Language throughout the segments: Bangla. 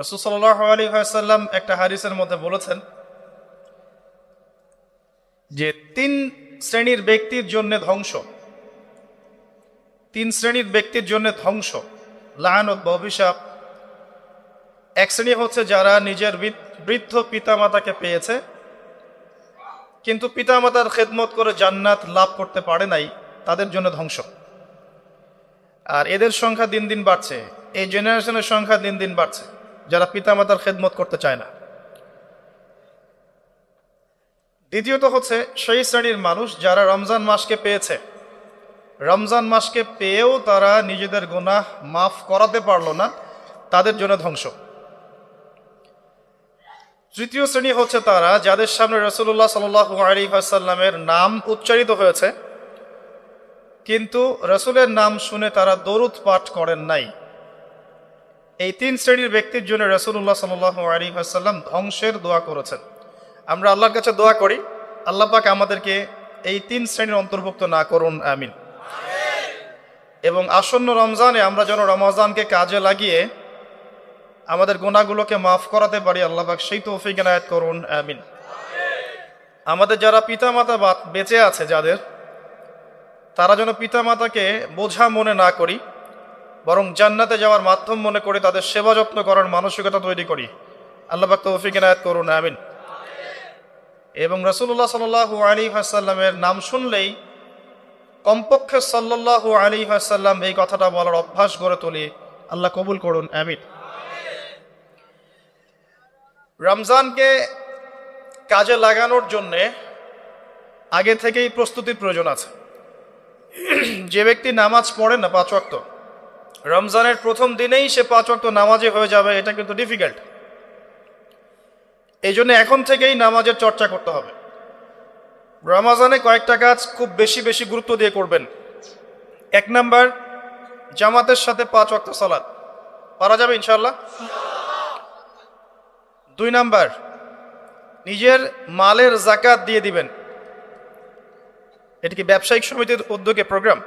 রসুল আলী সাল্লাম একটা হারিসের মধ্যে বলেছেন যে তিন শ্রেণির ব্যক্তির জন্য ধ্বংস, তিন শ্রেণির ব্যক্তির জন্য ধ্বংস লায়নত বা অভিশাপ। এক শ্রেণি হচ্ছে যারা নিজের বৃদ্ধ পিতামাতাকে পেয়েছে, কিন্তু পিতামাতার খেদমত করে জান্নাত লাভ করতে পারে নাই, তাদের জন্য ধ্বংস। আর এদের সংখ্যা দিন দিন বাড়ছে, এই জেনারেশনের সংখ্যা দিন দিন বাড়ছে। যারা পিতামাতার খেদমত করতে চায় না। দ্বিতীয়ত হচ্ছে, সেই শ্রেণির মানুষ যারা রমজান মাসকে পেয়েছে, রমজান মাসকে পেয়েও তারা নিজেদের গুনাহ মাফ করাতে পারল না, তাদের জন্য ধ্বংস। তৃতীয় শ্রেণি হচ্ছে তারা যাদের সামনে রসুল্লাহ সাল আলী নাম উচ্চারিত হয়েছে, কিন্তু রসুলের নাম শুনে তারা দরুদ পাঠ করেন নাই। এই তিন শ্রেণির ব্যক্তির জন্য রসুল্লাহ সাল আলী আসাল্লাম ধ্বংসের দোয়া করেছেন। আমরা আল্লাহর কাছে দোয়া করি, আল্লাহ পাক আমাদেরকে এই তিন শ্রেণির অন্তর্ভুক্ত না করুন, আমিন। এবং আসন্ন রমজানে আমরা যেন রমজানকে কাজে লাগিয়ে আমাদের গুণাগুলোকে মাফ করাতে পারি, আল্লাহ পাক সেই তৌফিক এনায়েত করুন, আমিন। আমাদের যারা পিতামাতা বেঁচে আছে যাদের, তারা যেন পিতামাতাকে বোঝা মনে না করি বরং জান্নাতে যাওয়ার মাধ্যম মনে করে তাদের সেবা যত্ন করার মানসিকতা তৈরি করি। আল্লাহ পাক তৌফিক এনায়েত করুন, আমিন। এবং রসুল্লাহ সাল্লু আলী হাসাল্লামের নাম শুনলেই কমপক্ষে সাল্লাল্লাহু আলী হাসাল্লাম এই কথাটা বলার অভ্যাস গড়ে তুলি। আল্লাহ কবুল করুন, আমিন। রমজানকে কাজে লাগানোর জন্যে আগে থেকেই প্রস্তুতির প্রয়োজন আছে। যে ব্যক্তি নামাজ পড়ে না পাঁচ ওয়াক্ত রমজানের প্রথম দিনেই সে পাঁচ ওয়াক্ত নামাজে হয়ে যাবে, এটা কিন্তু ডিফিকাল্ট এই জন্য এখন থেকেই নামাজের চর্চা করতে হবে। রমাজানে কয়েকটা কাজ খুব বেশি বেশি গুরুত্ব দিয়ে করবেন। এক নাম্বার, জামাতের সাথে পাঁচ ওয়াক্ত সালাদ পারা যাবে ইনশাল্লাহ দুই নাম্বার, নিজের মালের জাকাত দিয়ে দিবেন। এটি কি ব্যবসায়িক সমিতির উদ্যোগে প্রোগ্রাম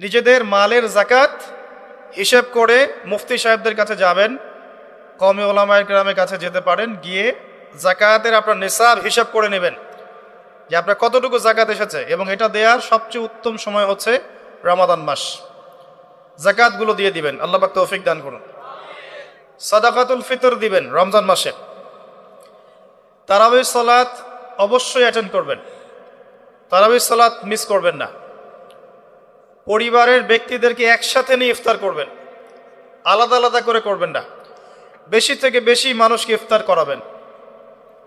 নিজেদের মালের জাকাত হিসেব করে মুফতি সাহেবদের কাছে যাবেন কমে ওলামায়ের গ্রামের কাছে যেতে পারেন, গিয়ে জাকাতের আপনার নিসাব হিসাব করে নেবেন যে আপনার কতটুকু জাকাত এসেছে এবং এটা দেওয়ার সবচেয়ে উত্তম সময় হচ্ছে রমাদান মাস। জাকাতগুলো দিয়ে দিবেন। আল্লাহ পাক তৌফিক দান করুন। সাদাকাতুল ফিতর দিবেন রমজান মাসে। তারাবির সালাত অবশ্যই অ্যাটেন্ড করবেন। তারাবির সালাত মিস করবেন না। পরিবারের ব্যক্তিদেরকে একসাথে নিয়ে ইফতার করবেন। আলাদা আলাদা করে করবেন না। বেশি থেকে বেশি মানুষকে ইফতার করাবেন।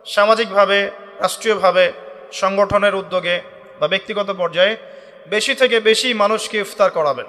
সামাজিকভাবে, রাষ্ট্রীয়ভাবে, সংগঠনের উদ্যোগে বা ব্যক্তিগত পর্যায়ে বেশি থেকে বেশি মানুষকে ইফতার করাবেন।